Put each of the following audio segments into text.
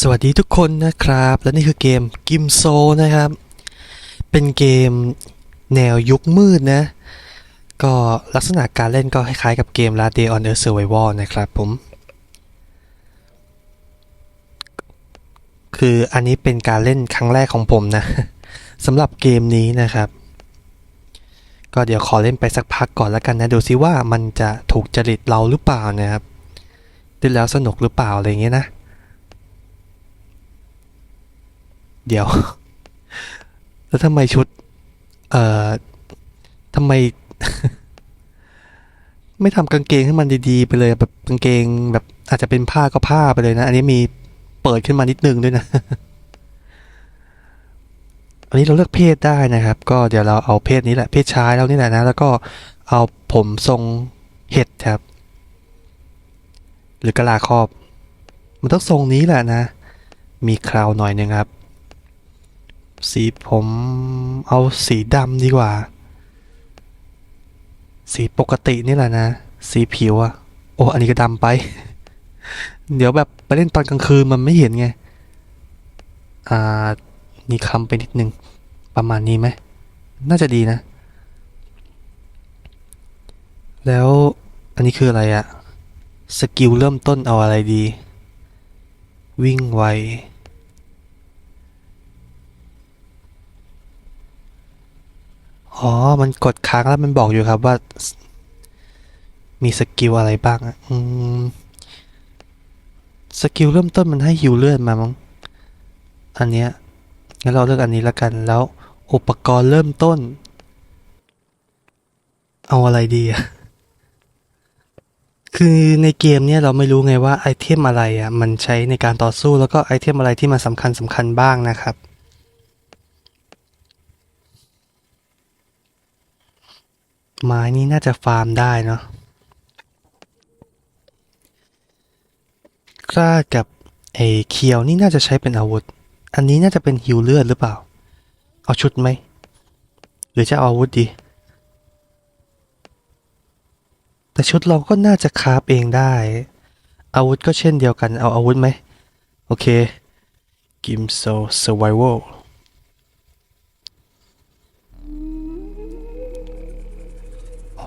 สวัสดีทุกคนนะครับ และนี่คือเกมกิมโซนะครับ เป็นเกมแนวยุคมืดนะ ก็ลักษณะการเล่นก็คล้ายๆกับเกม Last Day on Earth Survival นะครับผม คืออันนี้เป็นการเล่นครั้งแรกของผมนะสำหรับเกมนี้นะครับ ก็เดี๋ยวขอเล่นไปสักพักก่อนแล้วกันนะดูซิว่ามันจะถูกจริตเราหรือเปล่านะครับเล่นแล้วสนุกหรือเปล่าอะไรอย่างเงี้ยนะ เดียว แล้วทำไมชุด เอ่อทำไม ไม่ทำกางเกงให้มันดีๆ ไปเลยแบบกางเกงแบบอาจจะเป็นผ้าก็ผ้าไปเลยนะ อันนี้มีเปิดขึ้นมานิดนึงด้วยนะ อันนี้เราเลือกเพศได้นะครับ ก็เดี๋ยวเราเอาเพศนี้แหละ เพศชายแล้วนี่แหละนะ แล้วก็เอาผมทรงเห็ดครับ หรือกะลาครอบ มันต้องทรงนี้แหละนะ มีคราวหน่อยนึงครับ สีผมเอาสีดำดีกว่า สีปกตินี่แหละนะ สีผิวอะโอ้อันนี้ก็ดำไป เดี๋ยวแบบไปเล่นตอนกลางคืนมันไม่เห็นไง อ่านี่คำไปนิดนึง ประมาณนี้ไหม น่าจะดีนะ แล้วอันนี้คืออะไรอะสกิลเริ่มต้นเอาอะไรดี วิ่งไว อ๋อ มันกดค้างแล้วมันบอกอยู่ครับว่า มีสกิลอะไรบ้างอะอืมสกิลเริ่มต้นมันให้ฮิวเลือดมามั้ง อันเนี้ย งั้นเราเลือกอันนี้ละกัน แล้ว อุปกรณ์เริ่มต้น เอาอะไรดีอะคือในเกมเนี่ยเราไม่รู้ไงว่าไอเทมอะไรอะมันใช้ในการต่อสู้แล้วก็ไอเทมอะไรที่มันสำคัญสำคัญบ้างนะครับ ไม้นี้น่าจะฟาร์มได้เนาะกล้ากับไอ้เคียวนี่น่าจะใช้เป็นอาวุธ อันนี้น่าจะเป็นฮิวเลือดหรือเปล่า เอาชุดไหม หรือจะเอาอาวุธดี แต่ชุดเราก็น่าจะคราฟเองได้ อาวุธก็เช่นเดียวกัน เอาอาวุธไหม โอเค กิมโซ survival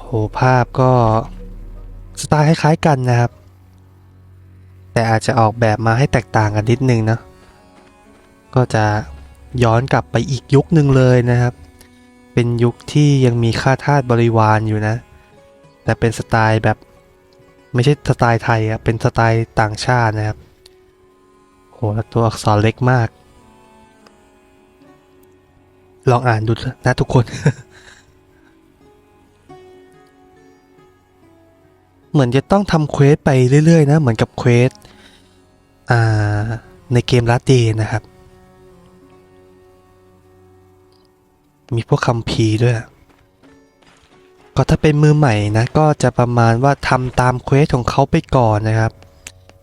โอ้โหภาพก็สไตล์คล้ายๆกันนะครับ แต่อาจจะออกแบบมาให้แตกต่างกันนิดนึงนะก็จะย้อนกลับไปอีกยุคหนึ่งเลยนะครับ เป็นยุคที่ยังมีค่าทาสบริวารอยู่นะ แต่เป็นสไตล์แบบไม่ใช่สไตล์ไทยอะเป็นสไตล์ต่างชาตินะครับโหแล้วตัวอักษรเล็กมาก ลองอ่านดูนะทุกคน เหมือนจะต้องทำเควสไปเรื่อย ๆ นะ เหมือนกับเควสในเกมลัดเดนะครับ มีพวกคัมภีด้วย ก็ถ้าเป็นมือใหม่นะ ก็จะประมาณว่าทำตามเควสของเขาไปก่อนนะครับ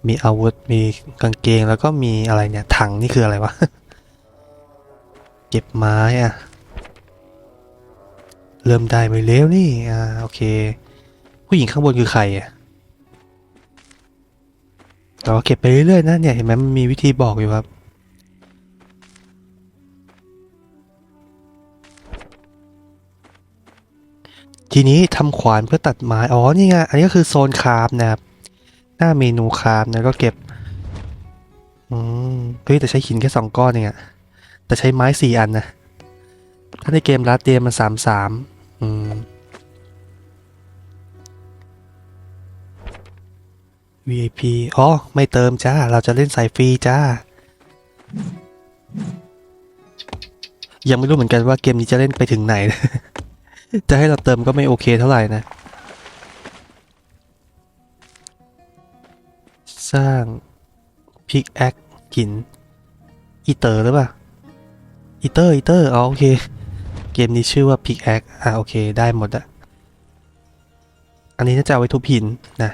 มีอาวุธ มีกางเกงแล้วก็มีอะไรเนี่ย ถังนี่คืออะไรวะ เก็บไม้อะเริ่มได้ไปแล้วนี่ อ่า โอเค ผู้หญิงข้างบนคือใครอะแต่ว่าเก็บไปเรื่อยๆนะเนี่ยเห็นไหมมันมีวิธีบอกอยู่ครับ ทีนี้ทำขวานเพื่อตัดไม้อ๋อนี่ไงอันนี้ก็คือโซนคาราฟนะครับ หน้าเมนูคาราฟนะก็เก็บอืมเฮ้ยแต่ใช้หินแค่สองก้อนเองอะแต่ใช้ไม้สี่อันนะ ถ้าในเกมลัดเดมมันสามสามอืม VIP อ๋อ ไม่เติมจ้า เราจะเล่นสายฟรีจ้า ยังไม่รู้เหมือนกันว่าเกมนี้จะเล่นไปถึงไหน จะให้เราเติมก็ไม่โอเคเท่าไหร่นะ สร้างพิกแอคหิน อีเตอร์หรือเปล่า อีเตอร์ อีเตอร์ อ๋อ โอเค เกมนี้ชื่อว่าพิกแอคอะโอเค ได้หมดอะอันนี้น่าจะเอาไว้ทุบหินนะ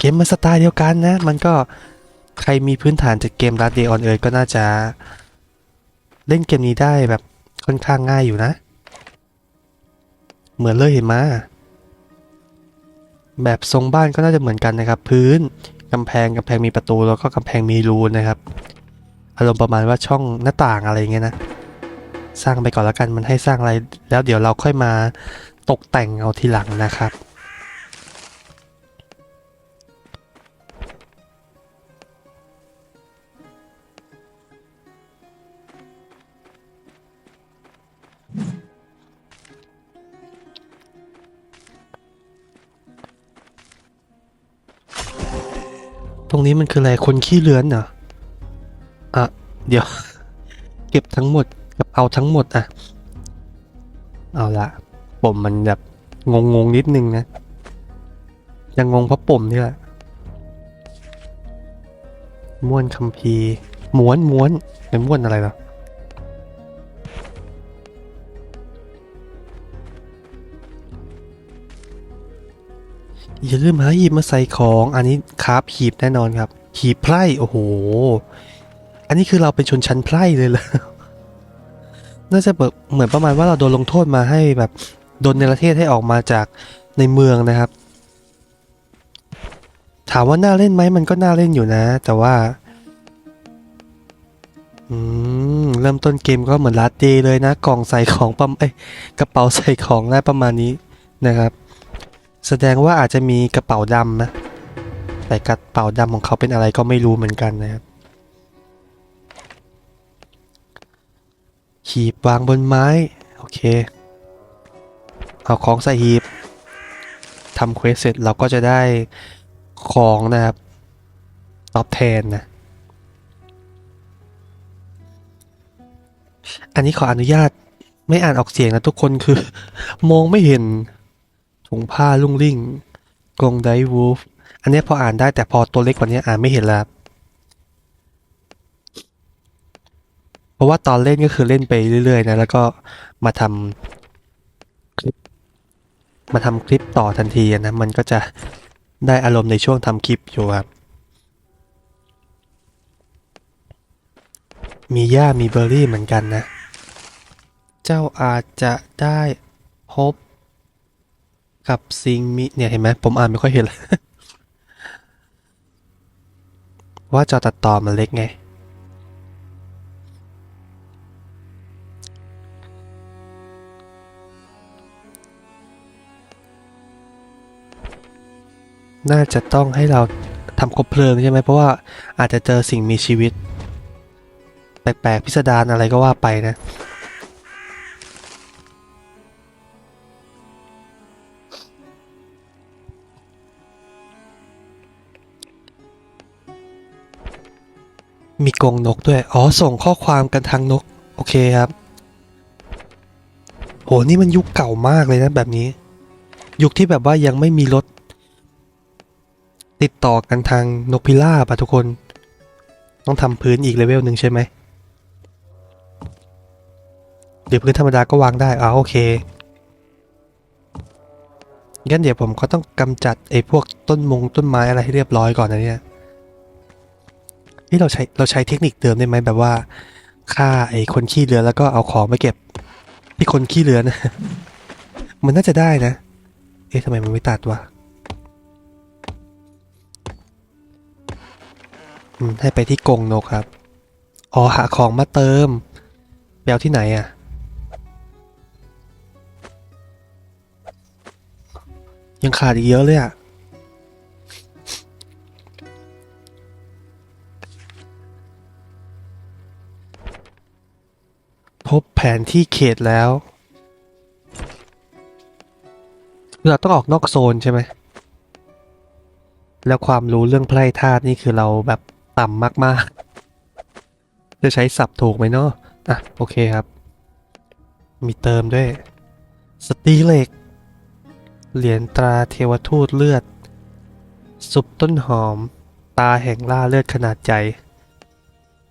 เกมมันสไตล์เดียวกันนะ มันก็ใครมีพื้นฐานจากเกม Last Day on Earth ก็น่าจะ เล่นเกมนี้ได้แบบค่อนข้างง่ายอยู่นะ เหมือนเลยเห็นมาแบบทรงบ้านก็น่าจะเหมือนกันนะครับ พื้นกำแพงกำแพงมีประตูแล้วก็กำแพงมีรูนะครับอารมณ์ประมาณว่าช่องหน้าต่างอะไรเงี้ยนะ สร้างไปก่อนแล้วกันมันให้สร้างอะไร แล้วเดี๋ยวเราค่อยมาตกแต่งเอาทีหลังนะครับ ตรงนี้มันคืออะไร คนขี้เลือนเหรอ อะ เดี๋ยว เก็บทั้งหมดกับเอาทั้งหมดอะ เอาละปุ่มมันแบบงงงงนิดนึงนะยังงงเพราะปุ่มนี่แหละ ม้วนคัมภีร์ม้วนม้วนเป็นม้วนอะไรเห อย่าลืมหาหีบมาใส่ของอันนี้คราบหีบแน่นอนครับ หีบไพร่โอ้โห อันนี้คือเราเป็นชนชั้นไพร่เลยเหรอน่าจะแบบเหมือนประมาณว่าเราโดนลงโทษมาให้แบบโดนในประเทศให้ออกมาจากในเมืองนะครับ ถามว่าน่าเล่นไหมมันก็น่าเล่นอยู่นะ แต่ว่าอืมเริ่มต้นเกมก็เหมือนลาเต้เลยนะ กล่องใส่ของประมเอ้กระเป๋าใส่ของได้ประมาณนี้นะครับ แสดงว่าอาจจะมีกระเป๋าดำนะแต่กระเป๋าดำของเขาเป็นอะไรก็ไม่รู้เหมือนกันนะครับหีบวางบนไม้ โอเค เอาของใส่หีบทำเควสเสร็จเราก็จะได้ของนะครับ ตอบแทนนะ อันนี้ขออนุญาตไม่อ่านออกเสียงนะทุกคนคือ มองไม่เห็น ถุงผ้าลุ่งลิ่งกรงไดวูฟอันนี้พออ่านได้แต่พอตัวเล็กกว่านี้อ่านไม่เห็นแล้วเพราะว่าตอนเล่นก็คือเล่นไปเรื่อยๆนะแล้วก็มาทำคลิปมาทำคลิปต่อทันทีนะมันก็จะได้อารมณ์ในช่วงทำคลิปอยู่ครับมีหญ้ามีเบอร์รี่เหมือนกันนะ เจ้าอาจจะได้พบ กับสิ่งมีเนี่ยเห็นไหมผมอ่านไม่ค่อยเห็นเลยว่าจอตัดต่อมันเล็กไง น่าจะต้องให้เราทำคบเพลิงใช่ไหมเพราะว่าอาจจะเจอสิ่งมีชีวิต แปลกๆพิสดารอะไรก็ว่าไปนะ มีกรงนกด้วย อ๋อ ส่งข้อความกันทางนก โอเคครับ โห นี่มันยุคเก่ามากเลยนะแบบนี้ ยุคที่แบบว่ายังไม่มีรถ ติดต่อกันทางนกพิราบอะทุกคน ต้องทำพื้นอีกเลเวลหนึ่งใช่ไหมเดี๋ยวพื้นธรรมดาก็วางได้อ๋อโอเค งั้นเดี๋ยวผมก็ต้องกำจัดไอ้พวกต้นมงต้นไม้อะไรให้เรียบร้อยก่อนนะเนี่ย นี่เราใช้เราใช้เทคนิคเดิมได้ไหมแบบว่าฆ่าไอ้คนขี้เรือแล้วก็เอาของไปเก็บที่คนขี้เรือนะ มันน่าจะได้นะ เอ๊ะทำไมมันไม่ตัดวะอืมให้ไปที่กงนกครับ อ๋อหาของมาเติมไปเอาที่ไหนอะยังขาดอีกเยอะเลยอะ พบแผนที่เขตแล้ว เราต้องออกนอกโซนใช่ไหม แล้วความรู้เรื่องไพร่ธาตุนี่คือเราแบบต่ำมากๆ จะใช้ศัพท์ถูกไหมเนาะอะ โอเคครับ มีเติมด้วย สตีเหล็ก เหรียญตราเทวทูตเลือด ซุปต้นหอม ตาแห่งล่าเลือดขนาดใหญ่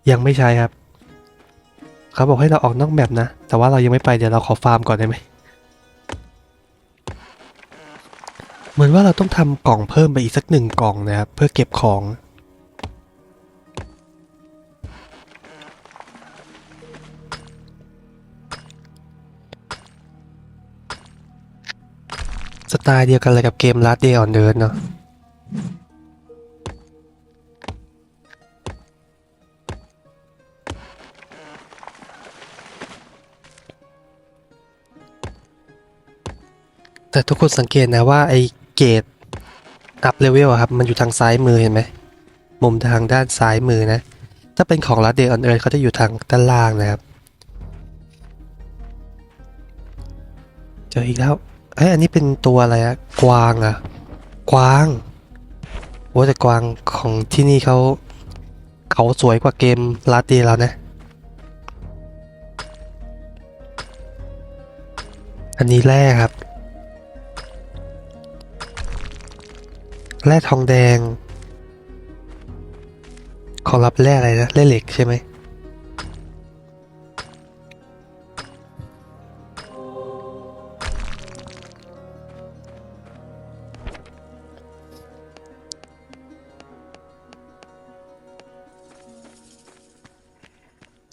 ยังไม่ใช้ครับ เขาบอกให้เราออกนอกแบบนะ แต่ว่าเรายังไม่ไปเดี๋ยวเราขอฟาร์มก่อนได้ไหมเหมือนว่าเราต้องทำกล่องเพิ่มไปอีกสักหนึ่งกล่องนะครับเพื่อเก็บของ สไตล์เดียวกันเลยกับเกม Last Day on Earth เนาะ แต่ทุกคนสังเกตนะว่าไอ้เกรดอัพเลเวลครับ มันอยู่ทางซ้ายมือเห็นไหมมุมทางด้านซ้ายมือนะ ถ้าเป็นของรัดเดออนเอิร์เขาจะอยู่ทางด้านล่างนะครับ เจออีกแล้วเอ้ยอันนี้เป็นตัวอะไรอะกวางอะกวางโอ้แต่กวางของที่นี่เขาเขาสวยกว่าเกมรัดเดแล้วนะ อันนี้แร่ครับ แร่ทองแดง ของรับแร่อะไรนะแร่เหล็กใช่ไหม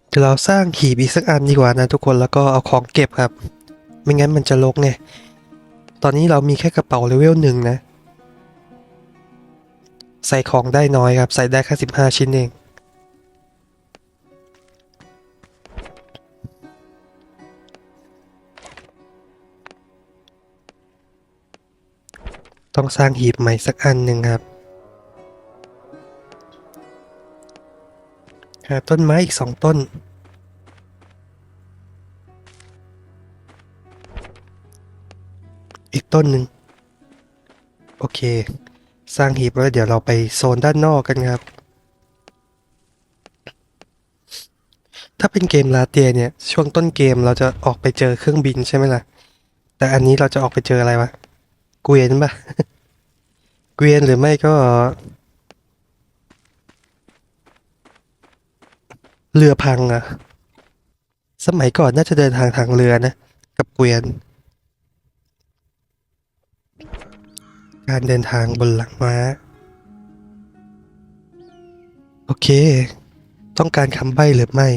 เดี๋ยวเราสร้างหีบอีกสักอันดีกว่านะทุกคนแล้วก็เอาของเก็บครับ ไม่งั้นมันจะลกไงตอนนี้เรามีแค่กระเป๋าเลเวลหนึ่งนะ ใส่ของได้น้อยครับ ใส่ได้แค่สิบห้าชิ้นเอง ต้องสร้างหีบใหม่สักอันหนึ่งครับ หาต้นไม้อีกสองต้น อีกต้นหนึ่งโอเค สร้างหีบแล้วเดี๋ยวเราไปโซนด้านนอกกันครับ ถ้าเป็นเกมลาเตียเนี่ย ช่วงต้นเกมเราจะออกไปเจอเครื่องบินใช่ไหมล่ะ แต่อันนี้เราจะออกไปเจออะไรวะ เกวียนปะเกวียนหรือไม่ก็ เรือพังอะสมัยก่อนน่าจะเดินทางทางเรือนะ กับเกวียน การเดินทางบนหลังม้า โอเค ต้องการคำใบ้หรือไม่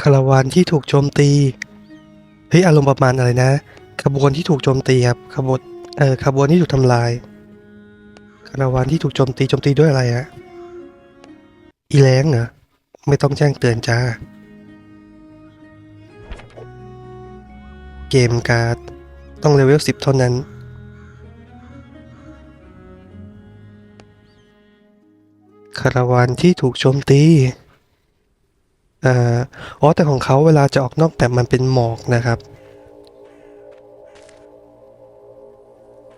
คาราวานที่ถูกโจมตี เฮ้ย อารมณ์ประมาณอะไรนะ ขบวนที่ถูกโจมตีครับ ขบวน เออขบวนที่ถูกทำลาย คาราวานที่ถูกโจมตีโจมตีด้วยอะไรอะอีแรงเหรอไม่ต้องแจ้งเตือนจ้า เกมการ์ด ต้องเลเวลสิบเท่านั้น คาราวานที่ถูกโจมตีเอ่ออ๋อแต่ของเขาเวลาจะออกนอกแบบมันเป็นหมอกนะครับ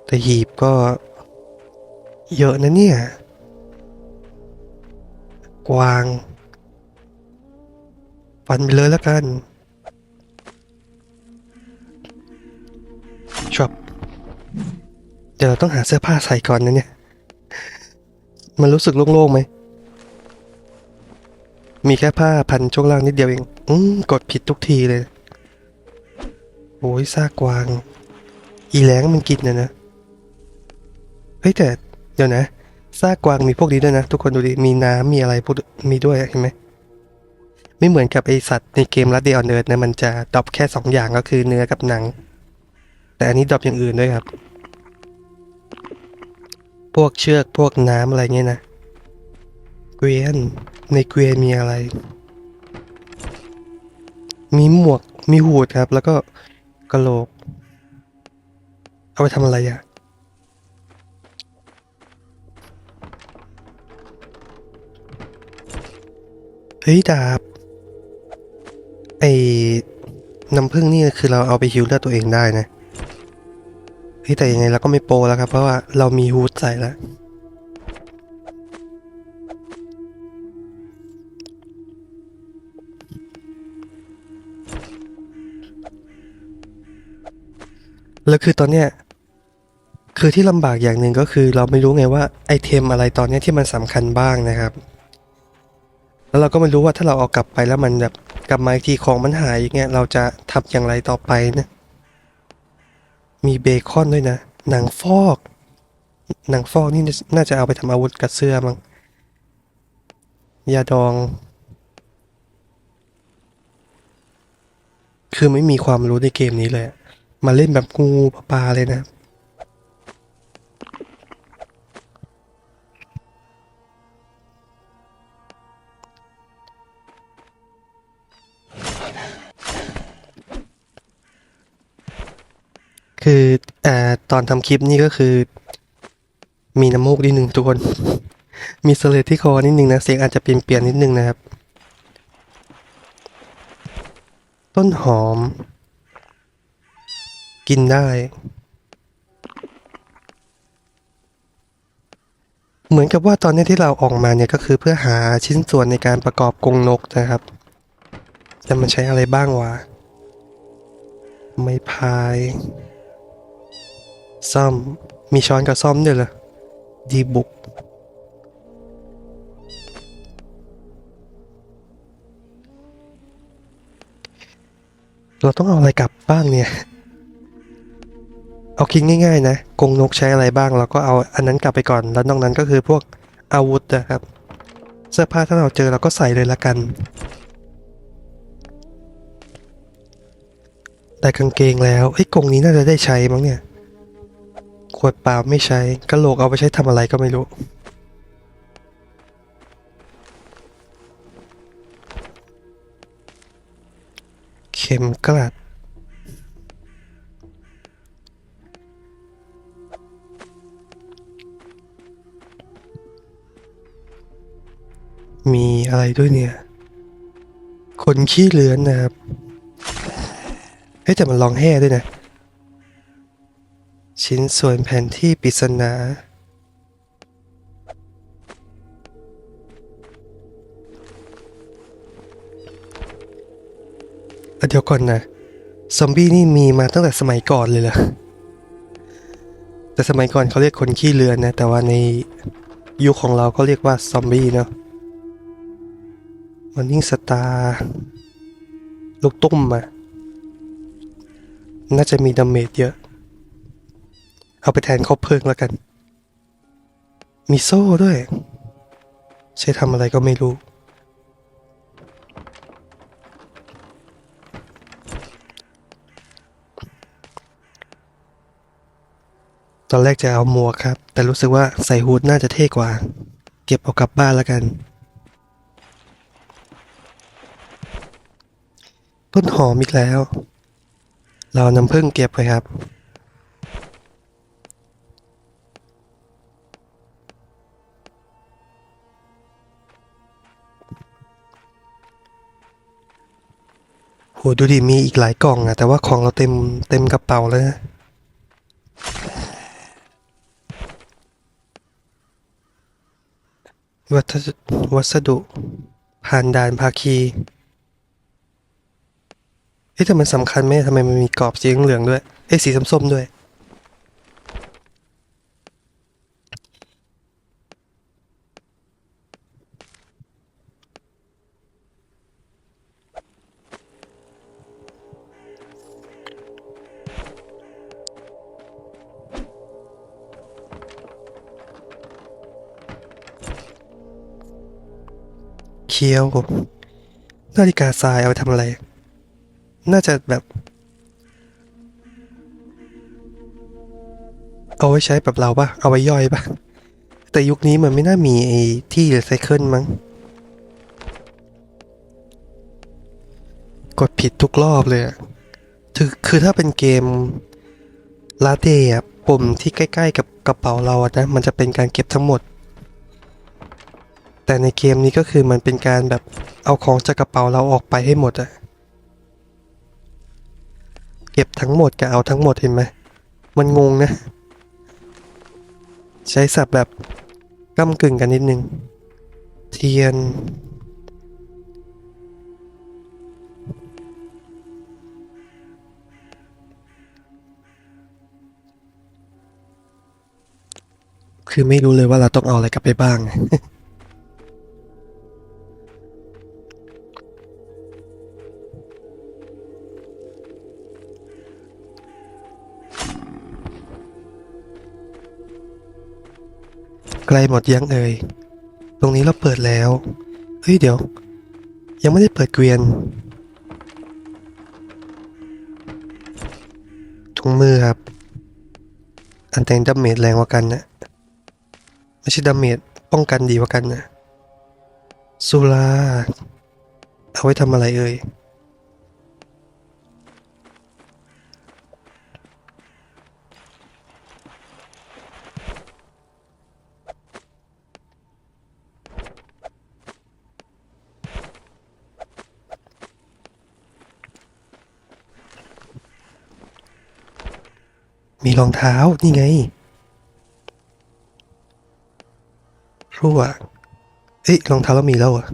แต่หีบก็ เยอะนะเนี่ย กวาง ฟันไปเลยแล้วกันชอบเดี๋ยวเราต้องหาเสื้อผ้าใส่ก่อนนะเนี่ย มันรู้สึกโล่งๆไหม มีแค่ผ้าพันช่วงล่างนิดเดียวเอง อืมกดผิดทุกทีเลย โอ้ยซากกวาง อีแหลงมันกินนะนะ เฮ้ยแต่ เดี๋ยวนะซากกวางมีพวกนี้ด้วยนะ ทุกคนดูดิ มีน้ำมีอะไรพวกมีด้วยเห็นไหมไม่เหมือนกับไอสัตว์ในเกมรัดเดออนเอิร์ดนะมันจะดรอปแค่สองอย่างก็คือเนื้อกับหนัง แต่อันนี้ดรอปอย่างอื่นด้วยครับ พวกเชือกพวกน้ำอะไรเงี้ยนะ เกวียนในเกวียนมีอะไร มีหมวกมีหูดครับ แล้วก็กระโหลก เอาไปทำอะไรอะ่ เฮ้ยดาบไอ้น้ำผึ้งนี่คือเราเอาไปฮิวเลือดตัวเองได้นะเฮ้ยแต่ยังไงเราก็ไม่โปรแล้วครับ เพราะว่าเรามีฮูดใส่แล้วแล้วคือตอนเนี้ยคือที่ลำบากอย่างหนึ่งก็คือเราไม่รู้ไงว่าไอเทมอะไรตอนนี้ที่มันสำคัญบ้างนะครับ แล้วเราก็ไม่รู้ว่าถ้าเราเอากลับไปแล้วมันแบบกลับมาอีกทีของมันหายอย่างเงี้ยเราจะทำอย่างไรต่อไปนะมีเบคอนด้วยนะหนังฟอกหนังฟอกนี่น่าจะเอาไปทำอาวุธกับเสื้อมั้งยาดอง คือไม่มีความรู้ในเกมนี้เลยมาเล่นแบบงูปลาเลยนะ คืออ่าตอนทำคลิปนี่ก็คือ มีน้ำมูกนิดนึงทุกคน มีเสลดที่คอนิดนึงนะ เสียงอาจจะเปลี่ยนเปลี่ยนนิดนึงนะครับ ต้นหอม กินได้ เหมือนกับว่าตอนนี้ที่เราออกมาเนี่ยก็คือเพื่อหาชิ้นส่วนในการประกอบกรงนกนะครับ แต่มันใช้อะไรบ้างวะ ไม้พาย ซ่อม มีช้อนกับซ่อมด้วยเหรอดีบุก เราต้องเอาอะไรกลับบ้างเนี่ย เอาคิดง่าย ๆ นะกงนกใช้อะไรบ้าง เราก็เอาอันนั้นกลับไปก่อน แล้วนอกนั้นก็คือพวกอาวุธนะครับ เสื้อผ้าถ้าเราเจอเราก็ใส่เลยละกันได้กางเกงแล้วเฮ้กงนี้น่าจะได้ใช้มั้งเนี่ย ขวดเปล่าไม่ใช้กระโหลกเอาไปใช้ทำอะไรก็ไม่รู้ เข็มกลัดมีอะไรด้วยเนี่ย คนขี้เลือนนะครับ เฮ้แต่มันลองแห่ด้วยนะ ชิ้นส่วนแผนที่ปริศนา เดี๋ยวก่อนนะ ซอมบี้นี่มีมาตั้งแต่สมัยก่อนเลยเหรอ แต่สมัยก่อนเขาเรียกคนขี้เลือนนะ แต่ว่าในยุคของเราก็เรียกว่าซอมบี้เนาะมันนิ่งสตาร์ลูกตุ้มมา น่าจะมีดาเมจเยอะ เอาไปแทนคบเพลิงแล้วกัน มีโซ่ด้วย ใช้ทำอะไรก็ไม่รู้ ตอนแรกจะเอาหมวกครับ แต่รู้สึกว่าใส่ฮูดน่าจะเท่กว่า เก็บเอากลับบ้านแล้วกัน ต้นหอมอีกแล้ว เรานำพึ่งเก็บไปครับ หดูดิมีอีกหลายกล่องอะแต่ว่าของเราเต็มเต็มกระเป๋าแล้วนะวัสดุวัสดุ ผ่านด่านภาคีเอ๊ะแต่มันสำคัญไหมทำไมมันมีกรอบสีเหลืองด้วย เอ้สีส้มๆด้วย เคี้ยวนาฬิกาทรายเอาไปทำอะไร น่าจะแบบ เอาไว้ใช้แบบเราปะเอาไว้ย่อยปะแต่ยุคนี้มันไม่น่ามีไอ้ที่รีไซเคิลมั้ง กดผิดทุกรอบเลยคือคือถ้าเป็นเกมลาเต้ปุ่มที่ใกล้ ๆ กับกระเป๋าเราอะนะ มันจะเป็นการเก็บทั้งหมด แต่ในเกมนี้ก็คือมันเป็นการแบบเอาของจากกระเป๋าเราออกไปให้หมดอะเก็บทั้งหมดกับเอาทั้งหมดเห็นไหมมันงงนะ ใช้ศัพท์แบบก้ากึ่งกันนิดนึง เทียน คือไม่รู้เลยว่าเราต้องเอาอะไรกลับไปบ้าง ใกล้หมดยังเอ่ย ตรงนี้เราเปิดแล้ว เฮ้ยเดี๋ยว ยังไม่ได้เปิดเกวียน ถุงมือครับ อันแต่งดาเมจแรงกว่ากันนะ ไม่ใช่ดาเมจป้องกันดีกว่ากันนะสุราเอาไว้ทำอะไรเอ่ย รองเท้า นี่ไงรั่วเอ้ยรองเท้าเรามีแล้วเหรอะ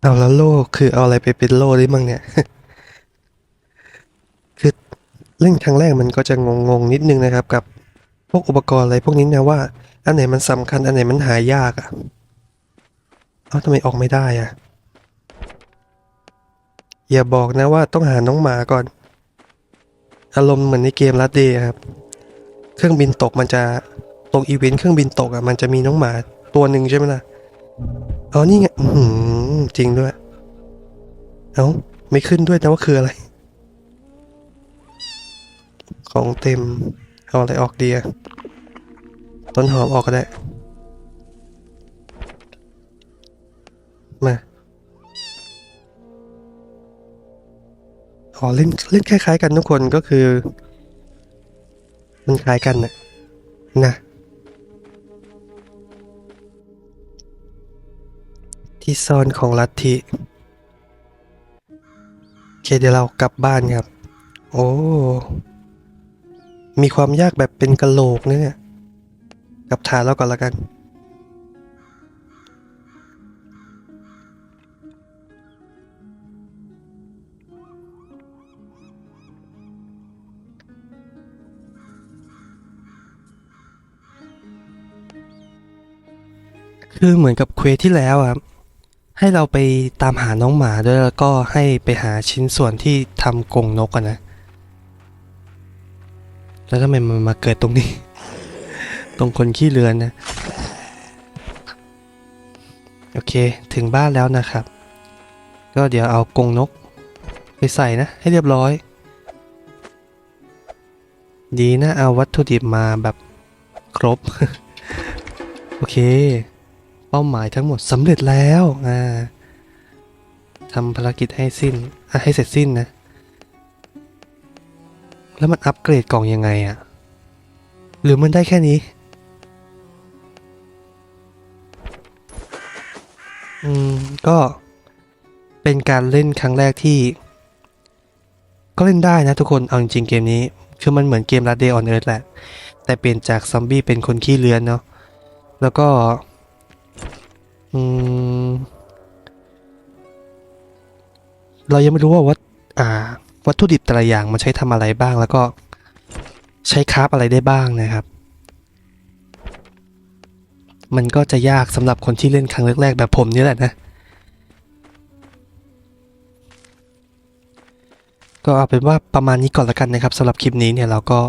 เอาแล้วโล่คือเอาอะไรไปเป็นโล่ได้บ้างเนี่ย คือเล่นครั้งแรกมันก็จะงงๆนิดนึงนะครับกับ พวกอุปกรณ์อะไรพวกนี้นะว่า อันไหนมันสำคัญอันไหนมันหายากอะ่ะเอ้าทำไมออกไม่ได้อะ่ะ อย่าบอกนะว่าต้องหาน้องหมาก่อน อารมณ์เหมือนในเกมลัดเดย์ครับ เครื่องบินตกมันจะตรงอีเวนต์เครื่องบินตกอะ่ะมันจะมีน้องหมาตัวหนึ่งใช่ไหมล่ะอ๋อนี่ไงจริงด้วย เอ้าไม่ขึ้นด้วยนะว่าคืออะไร ของเต็ม เอาอะไรออกดีอะต้นหอมออกก็ได้ มาอ๋อเล่นเล่นคล้าย ๆ กันทุกคนก็คือ มันคล้ายกันนะนะที่ซ่อนของลัทธิโอเคเดี๋ยวเรากลับบ้านครับ โอ้ มีความยากแบบเป็นกะโหลกนะเนี่ยกับฐานแล้วก่อนละกัน คือเหมือนกับเควสที่แล้วครับให้เราไปตามหาน้องหมาด้วยแล้วก็ให้ไปหาชิ้นส่วนที่ทำกรงนกอะนะ แล้วทำไมมันมาเกิดตรงนี้ ตรงคนขี้เรือนนะ โอเค ถึงบ้านแล้วนะครับ ก็เดี๋ยวเอากรงนก ไปใส่นะ ให้เรียบร้อย ดีนะ เอาวัตถุดิบมาแบบครบ โอเค เป้าหมายทั้งหมดสำเร็จแล้ว อ่าทำภารกิจให้สิ้น อะ ให้เสร็จสิ้นนะ แล้วมันอัปเกรดกล่องยังไงอะหรือมันได้แค่นี้ อืม ก็เป็นการเล่นครั้งแรกที่ ก็เล่นได้นะทุกคน เอาจริงๆเกมนี้ คือมันเหมือนเกม Last Day on Earth แหละ แต่เปลี่ยนจากซอมบี้เป็นคนขี้เลือนเนาะ แล้วก็ อืม เรายังไม่รู้ว่าวัตอ่า วัตถุดิบแต่ละอย่างมันใช้ทำอะไรบ้าง แล้วก็ใช้คราฟอะไรได้บ้างนะครับ มันก็จะยากสำหรับคนที่เล่นครั้งแรกๆแบบผมนี่แหละนะ ก็เอาเป็นว่าประมาณนี้ก่อนละกันนะครับสำหรับคลิปนี้เนี่ยเราก็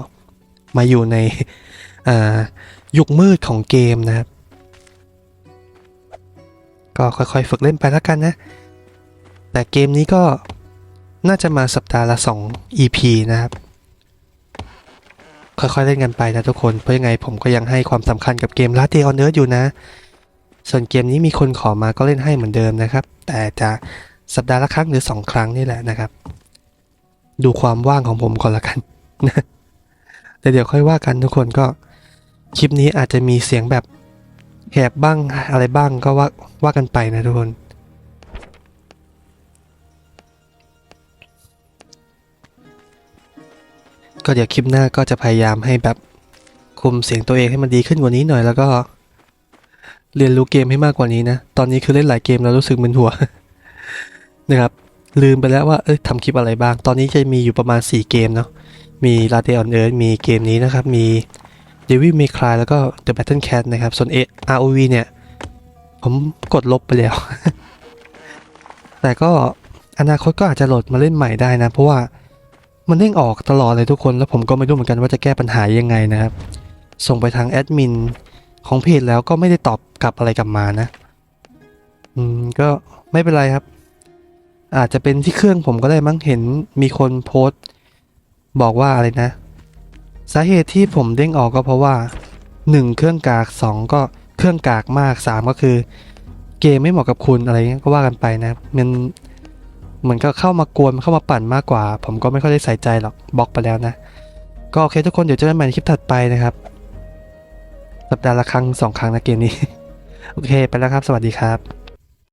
มาอยู่ในยุคมืดของเกมนะครับ ก็ค่อยๆฝึกเล่นไปแล้วกันนะ แต่เกมนี้ก็ น่าจะมาสัปดาห์ละ 2 EP นะครับ ค่อยๆ เล่นกันไปนะทุกคน เพราะยังไงผมก็ยังให้ความสำคัญกับเกม Last Day on Earth อยู่นะ ส่วนเกมนี้มีคนขอมาก็เล่นให้เหมือนเดิมนะครับ แต่จะสัปดาห์ละครั้งหรือ 2 ครั้งนี่แหละนะครับ ดูความว่างของผมก่อนละกันนะแต่เดี๋ยวค่อยว่ากันทุกคนก็คลิปนี้อาจจะมีเสียงแบบแหบบ้างอะไรบ้างก็ว่าว่ากันไปนะทุกคน ก็เดี๋ยวคลิปหน้าก็จะพยายามให้แบบคุมเสียงตัวเองให้มันดีขึ้นกว่านี้หน่อยแล้วก็ เรียนรู้เกมให้มากกว่านี้นะ ตอนนี้คือเล่นหลายเกมแล้วรู้สึกมึนหัวนะครับ ลืมไปแล้วว่าเอ้ยทำคลิปอะไรบ้าง ตอนนี้จะมีอยู่ประมาณ 4 เกมเนาะ มี l a t e on Earth มีเกมนี้นะครับ มี Devil May Cry แล้วก็ The Battle Cat นะครับ ส่วน A- ROV เนี่ย ผมกดลบไปแล้ว แต่ก็อนาคตก็อาจจะโหลดมาเล่นใหม่ได้นะ เพราะว่า มันเด้งออกตลอดเลยทุกคน แล้วผมก็ไม่รู้เหมือนกันว่าจะแก้ปัญหายังไงนะครับ ส่งไปทางแอดมินของเพจแล้วก็ไม่ได้ตอบกลับอะไรกลับมานะ อืมก็ไม่เป็นไรครับ อาจจะเป็นที่เครื่องผมก็ได้มั้งเห็นมีคนโพสต์ บอกว่าอะไรนะ สาเหตุที่ผมเด้งออกก็เพราะว่า 1 เครื่องกาก 2 ก็เครื่องกากมาก 3 ก็คือ เกมไม่เหมาะกับคุณอะไรเงี้ยก็ว่ากันไปนะมัน เหมือนก็เข้ามากวนเข้ามาปั่นมากกว่า ผมก็ไม่ค่อยได้ใส่ใจหรอกบล็อกไปแล้วนะ ก็โอเคทุกคนเดี๋ยวเจอกันใหม่ในคลิปถัดไปนะครับ สัปดาห์ละครั้งสองครั้งนะเกมนี้ โอเค ไปแล้วครับ สวัสดีครับ